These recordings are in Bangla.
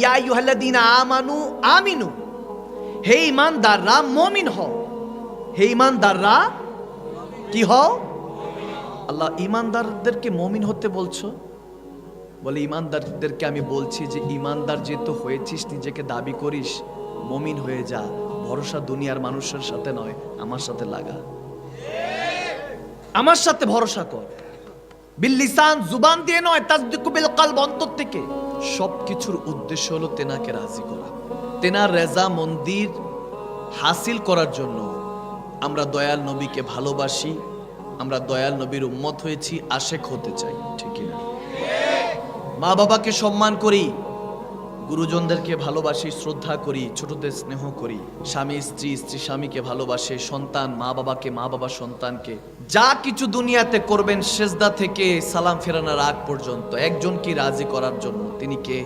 ইয়া ইউহাল্লাদিনা আমানু আমিনু। হে ইমানদাররা মমিন হও। হে ইমানদাররা কি হও? আল্লাহ ইমানদারদেরকে মমিন হতে বলছো? বলে ইমানদারদেরকে আমি বলছি যে ইমানদার যেহেতু হয়েছিস, নিজেকে দাবি করিস, মমিন হয়ে যা। ভরসা দুনিয়ার মানুষের সাথে নয়, আমার সাথে লাগা। আমার সাথে ভরসা কর। বিল্লিসান জুবান দিয়ে নয় তাসদিকু বিল কলব, অন্তর থেকে। সবকিছুর উদ্দেশ্য হলো তেনাকে রাজি করা। তেনার রেজা মন্দির হাসিল করার জন্য আমরা দয়াল নবীকে ভালোবাসি, আমরা দয়াল নবীর উম্মত হয়েছি, আশেক হতে চাই ঠিকই না মা বাবাকে সম্মান করি, গুরুজনদেরকে ভালোবাসি, শ্রদ্ধা করি, ছোটদের স্নেহ করি, স্বামী, স্ত্রী স্ত্রী স্বামীকে ভালোবাসে, সন্তান মা বাবাকে মা বাবা সন্তানকে যা কিছু দুনিয়াতে করবেন সেজদা থেকে সালাম ফেরানোর আগ পর্যন্ত। একজনকে রাজি করার জন্য। তিনি কে?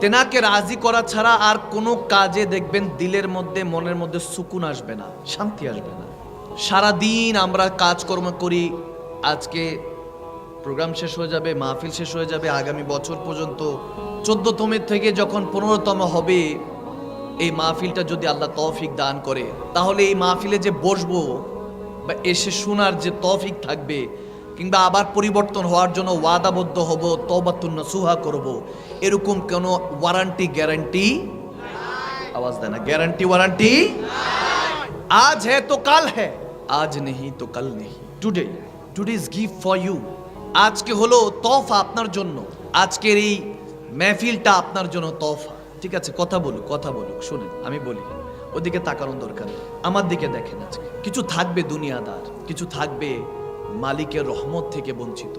তেনাকে রাজি করা ছাড়া আর কোনো কাজে দেখবেন দিলের মধ্যে মনের মধ্যে সুকুন আসবে না শান্তি আসবে না। সারাদিন আমরা কাজকর্ম করি আজকে প্রোগ্রাম শেষ হয়ে যাবে মাহফিল শেষ হয়ে যাবে আগামী বছর পর্যন্ত। চোদ্দতমের থেকে যখন পনেরোতম হবে এই মাহফিলটা যদি আল্লাহ তৌফিক দান করে তাহলে এই মাহফিলে যে বসবো বা এসে শোনার যে তফিক থাকবে, কিংবা আবার পরিবর্তন হওয়ার জন্য ওয়াদাবদ্ধ হব তবাতুন্ন সুহা করব, এরকম কোনো ওয়ারান্টি, গ্যারান্টি? আওয়াজ দেয় না, গ্যারান্টি, ওয়ারান্টি? আজ হ্যাঁ তো কাল হ্যাঁ আজ নেই তো কাল নেই today today is gift for you আজকে হলো তফা আপনার জন্য। আজকের এই মেহফিলটা আপনার জন্য তফা ঠিক আছে, কথা বলুক কথা বলুক শুনে আমি বলি। ওদিকে তাকানোর দরকার। আমার দিকে দেখেন আজকে। কিছু থাকবে দুনিয়াদার, কিছু থাকবে মালিকের রহমত থেকে বঞ্চিত।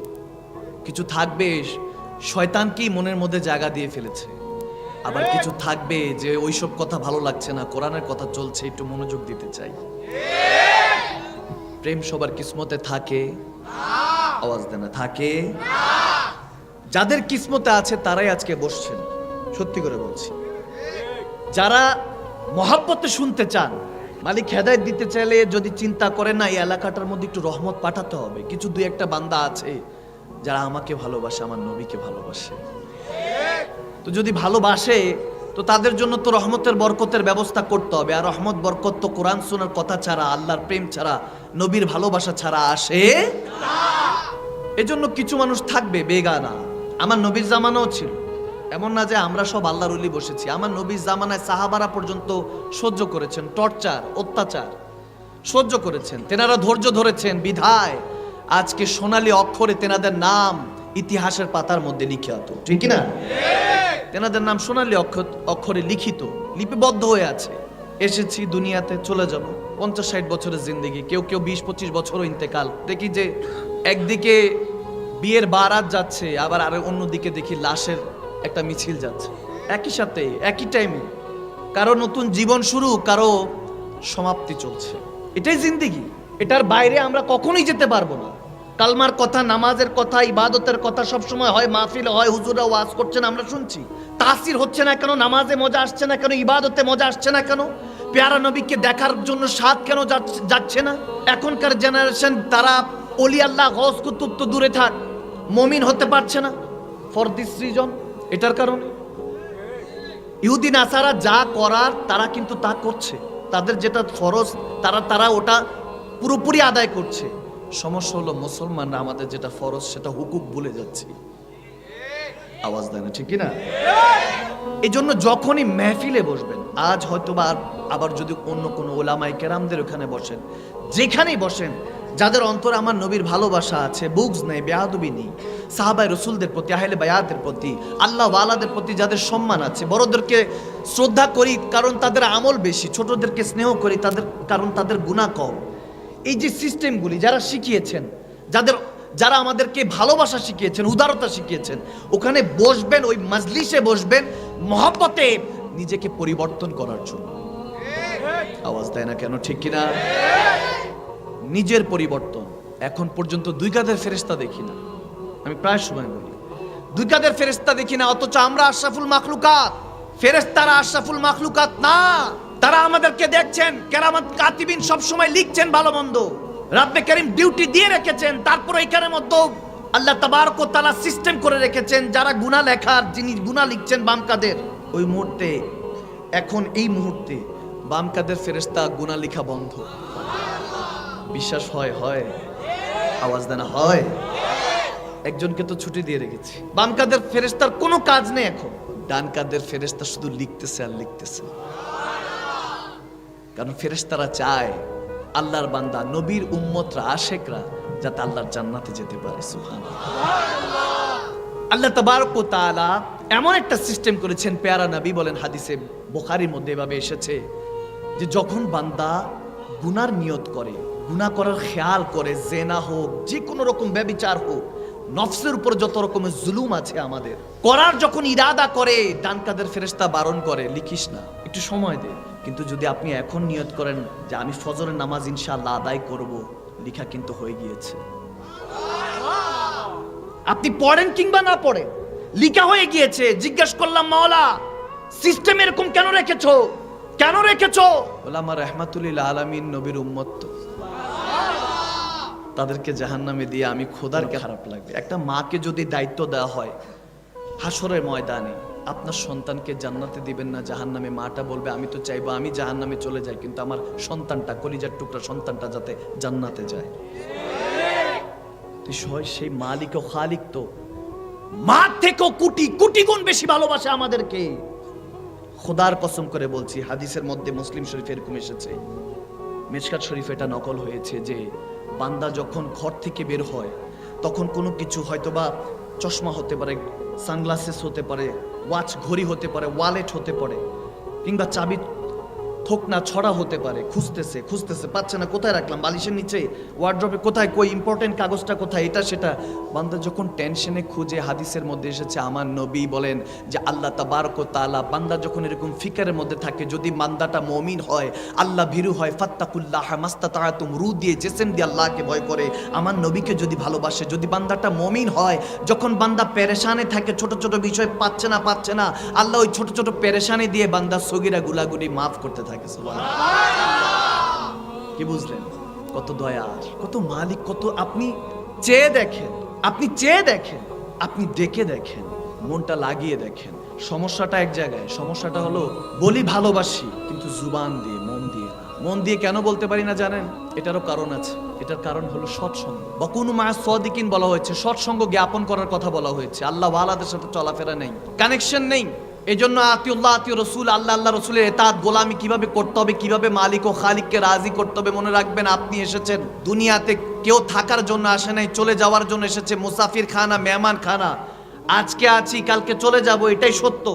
কিছু থাকবে শয়তানকেই মনের মধ্যে জায়গা দিয়ে ফেলেছে। আবার কিছু থাকবে যে ওইসব কথা ভালো লাগছে না, কোরআনের কথা চলছে, একটু মনোযোগ দিতে চাই। প্রেম সবার কিসমতে থাকে, আওয়াজ দেনা থাকে। যাদের কিসমতে আছে তারাই আজকে বসছেন। সত্যি করে বলছি। যারা মহাব্বতে শুনতে চান। মালিক হেদায়ত দিতে চাইলে যদি চিন্তা করে না, এই এলাকাটার মধ্যে একটু রহমত পাঠাতে হবে। কিছু দুই একটা বান্দা আছে যারা আমাকে ভালোবাসে, আমার নবীকে ভালোবাসে। তো যদি ভালোবাসে, তো তাদের জন্য তো রহমতের বরকতের ব্যবস্থা করতে হবে। আর রহমত, বরকত তো কোরআন শোনার কথা ছাড়া, আল্লাহর প্রেম ছাড়া, নবীর ভালোবাসা ছাড়া আসে এজন্য কিছু মানুষ থাকবে বেগানা। আমার নবীর জামানাও ছিল। এমন না যে আমরা সব আল্লাহর উলি বসেছি। আমার নবীর জামানায় সাহাবারা পর্যন্ত সহ্য করেছেন, টর্চার, অত্যাচার সহ্য করেছেন। তেনারা ধৈর্য ধরেছেন, বিধায়। আজকে সোনালি অক্ষরে তেনাদের নাম ইতিহাসের পাতার মধ্যে লিখিত ঠিক না তেনাদের নাম সোনালি অক্ষর অক্ষরে লিখিত, লিপিবদ্ধ হয়ে আছে। এসেছি দুনিয়াতে, চলে যাব। পঞ্চাশ ষাট বছরের জিন্দগি, কেউ কেউ বিশ পঁচিশ বছরও ইন্তেকাল। দেখি যে একদিকে বিয়ের বারাত যাচ্ছে, আবার আর অন্যদিকে দেখি লাশের একটা মিছিল যাচ্ছে। একই সাথে, একই টাইমে কারও নতুন জীবন শুরু, কারও সমাপ্তি চলছে। এটাই জিন্দিগি। এটার বাইরে আমরা কখনোই যেতে পারব না। কালমার কথা, নামাজের কথা, ইবাদতের কথা সবসময় হয়, মাহফিল হয় হুজুরা ওয়াজ করছেন আমরা শুনছি। তাসির হচ্ছে না কেন? নামাজে মজা আসছে না কেন? ইবাদতে মজা আসছে না কেন? পেয়ারা নবীকে দেখার জন্য স্বাদ কেন যাচ্ছে- না? এখনকার জেনারেশন তারা অলি আল্লাহ, হজ কুতুব তো দূরে থাক, মমিন হতে পারছে না। ফর দিস রিজন এটার কারণে? ইহুদি নাসারা যা করার, তারা কিন্তু তা করছে। তাদের যেটা ফরজ, তারা তারা ওটা পুরোপুরি আদায় করছে। সমস্যা হলো মুসলমানরা আমাদের যেটা ফরজ, সেটা হুকুক ভুলে যাচ্ছি। আওয়াজ দেয় না, ঠিক না এই জন্য যখনই মেহফিলে বসবেন, আজ হয়তো বা আবার যদি অন্য কোনো ওলামাই কেরামদের ওখানে বসেন, যেখানেই বসেন যাদের অন্তরে আমার নবীর ভালোবাসা আছে, বুকস নেই, বেয়াদবি নেই সাহাবাই রসুলদের প্রতি, আহলে বায়াতের প্রতি, আল্লাহ ওয়ালাদের প্রতি যাদের সম্মান আছে, বড়দেরকে শ্রদ্ধা করি কারণ তাদের আমল বেশি, ছোটদেরকে স্নেহ করি তাদের, কারণ তাদের গুণা কম। এই যে সিস্টেমগুলি যারা শিখিয়েছেন, যাদের, যারা আমাদেরকে ভালোবাসা শিখিয়েছেন, উদারতা শিখিয়েছেন, ওখানে বসবেন, ওই মজলিসে বসবেন মহব্বতে নিজেকে পরিবর্তন করার জন্য। আওয়াজ দেয় না কেন, ঠিক কিনা? নিজের পরিবর্তন। এখন পর্যন্ত দুই কাদের ফেরেস্তা দেখি না। আমি প্রায় সময় বলি, দুই কাদের ফেরেস্তা দেখি না, অথচ আমরা আশরাফুল মাখলুকাত। ফেরেস্তারা আশরাফুল মাখলুকাত না। তারা আমাদেরকে দেখছেন, কেরামত কাতিবিন সব সময় লিখছেন ভালো মন্দ। রাব্বে করিম ডিউটি দিয়ে রেখেছেন, তারপর এখানের মধ্যে আল্লাহ তাবারক ও তাআলা সিস্টেম করে রেখেছেন, যারা গুনাহ লেখার যিনি গুনাহ লিখছেন বাম কাদের। ওই মুহূর্তে, এখন এই মুহূর্তে বাম কাদের ফেরেশতা গুনাহ লেখা বন্ধ। বিশ্বাস হয় হয়। আওয়াজ দেন, হয়। একজনকে তো ছুটি দিয়ে রেখেছি। বাম কাদের ফেরেশতার কোনো কাজ নেই এখন। ডান কাদের ফেরেশতা শুধু লিখতেছে আর লিখতেছে। কারণ ফেরেশতারা চায় আল্লাহর বান্দা, নবীর উম্মতরা, আশেকরা, যাতে আল্লাহর জান্নাতে যেতে পারে। সুহান আল্লাহ তাবারক ও তাআলা এমন একটা সিস্টেম করেছেন, পেয়ারা নবী বলেন হাদিসে বুখারীর মধ্যে এভাবে এসেছে যে যখন বান্দা গুনার নিয়ত করে গুনাহ করার খেয়াল করে, জেনা হোক যে কোনো রকম ব্যবিচার হোক, নফসের উপর যত রকমের জুলুম আছে আমাদের, করার যখন ইরাদা করে ডান কাদের ফেরেশতা বারণ করে, লিখিস না। একটু সময় দে, কিন্তু যদি আপনি এখন নিয়ত করেন যে আমি ফজরের নামাজ ইনশাআল্লাহ আদায় করব, লিখা কিন্তু হয়ে গিয়েছে। আপনি পড়েন কিংবা না পড়েন, লিখা হয়ে গিয়েছে, জিজ্ঞেস করলাম, মাওলা সিস্টেম এরকম কেন রেখেছো? কেন রেখেছো? বলে আমার রহমাতুল্লিল আলামিন নবীর উম্মত তো। তাদেরকে জাহান্নামে দিয়ে আমি খোদার খারাপ লাগবে? একটা মাকে যদি দায়িত্ব দেওয়া হয় হাসরের ময়দানে আপনার সন্তানকে জান্নাতে দিবেন না জাহান্নামে মাটা বলবে আমি তো চাইব আমি জাহান্নামে চলে যাই কিন্তু আমার সন্তানটা কলিজার টুকরা সন্তানটা যাতে জান্নাতে যায়। সেই মালিক ও খালিক তো মা থেকেও কোটি কোটি গুণ বেশি ভালোবাসে আমাদেরকে। খোদার কসম করে বলছি হাদিসের মধ্যে মুসলিম শরীফ এরকম এসেছে। মেশকাত শরীফ এটা নকল হয়েছে যে বান্দা যখন ঘর থেকে বের হয়, তখন কোনো কিছু হয়তোবা চশমা হতে পারে, সানগ্লাসেস হতে পারে ওয়াচ ঘড়ি হতে পারে ওয়ালেট হতে পারে, কিংবা চাবি থোকনা ছড়া হতে পারে, খুঁজতেছে খুঁজতেছে, পাচ্ছে না, কোথায় রাখলাম? বালিশের নিচে ওয়ার্ড্রপে কোথায়, কই ইম্পর্টেন্ট কাগজটা কোথায়, এটা, সেটা। বান্দা যখন টেনশনে খুঁজে হাদিসের মধ্যে এসেছে, আমার নবী বলেন যে, আল্লাহ তাবারক ও তাআলা, বান্দা যখন এরকম ফিকারের মধ্যে থাকে, যদি বান্দাটা মমিন হয়, আল্লাহ ভীরু হয়, ফাত্তাকুল্লাহ মাস্তাতাআতুম রু দিয়ে, জেসেম দিয়ে আল্লাহকে ভয় করে, আমার নবীকে যদি ভালোবাসে, যদি বান্দাটা মমিন হয়, যখন বান্দা পেরেশানে থাকে, ছোট ছোট বিষয় পাচ্ছে না পাচ্ছে না, আল্লাহ ওই ছোট ছোট পেরেশানি দিয়ে বান্দা সগিরা, গুলাগুলি মাফ করতে থাকে। সুবহানাল্লাহ। কি বুঝলেন? কত কত মালিক, কত আপনি চেয়ে দেখেন, আপনি চেয়ে দেখেন, আপনি ডেকে দেখেন, মনটা লাগিয়ে দেখেন। সমস্যাটা এক জায়গায়, সমস্যাটা হলো বলি ভালোবাসি, কিন্তু জুবান দিয়ে, মন দিয়ে। মন দিয়ে কেন বলতে পারি না জানেন? এটারও কারণ আছে। এটার কারণ হলো সৎসঙ্গ। বা কোনো মায়া সদিকিন বলা হয়েছে, সৎসঙ্গ জ্ঞাপন করার কথা বলা হয়েছে। আল্লাহ ওয়ালাদের সাথে চলাফেরা নেই কানেকশন নেই। এই জন্য আতিউল্লাহ আতিউ রসুল, আল্লাহ আল্লাহ রসুলের এতাত গোলামি কীভাবে করতে হবে, কীভাবে মালিক ও খালিককে রাজি করতে হবে মনে রাখবেন, আপনি এসেছেন। দুনিয়াতে কেউ থাকার জন্য আসে নাই, চলে যাওয়ার জন্য এসেছে মুসাফির খানা মেহমান খানা আজকে আছি, কালকে চলে যাব, এটাই সত্য।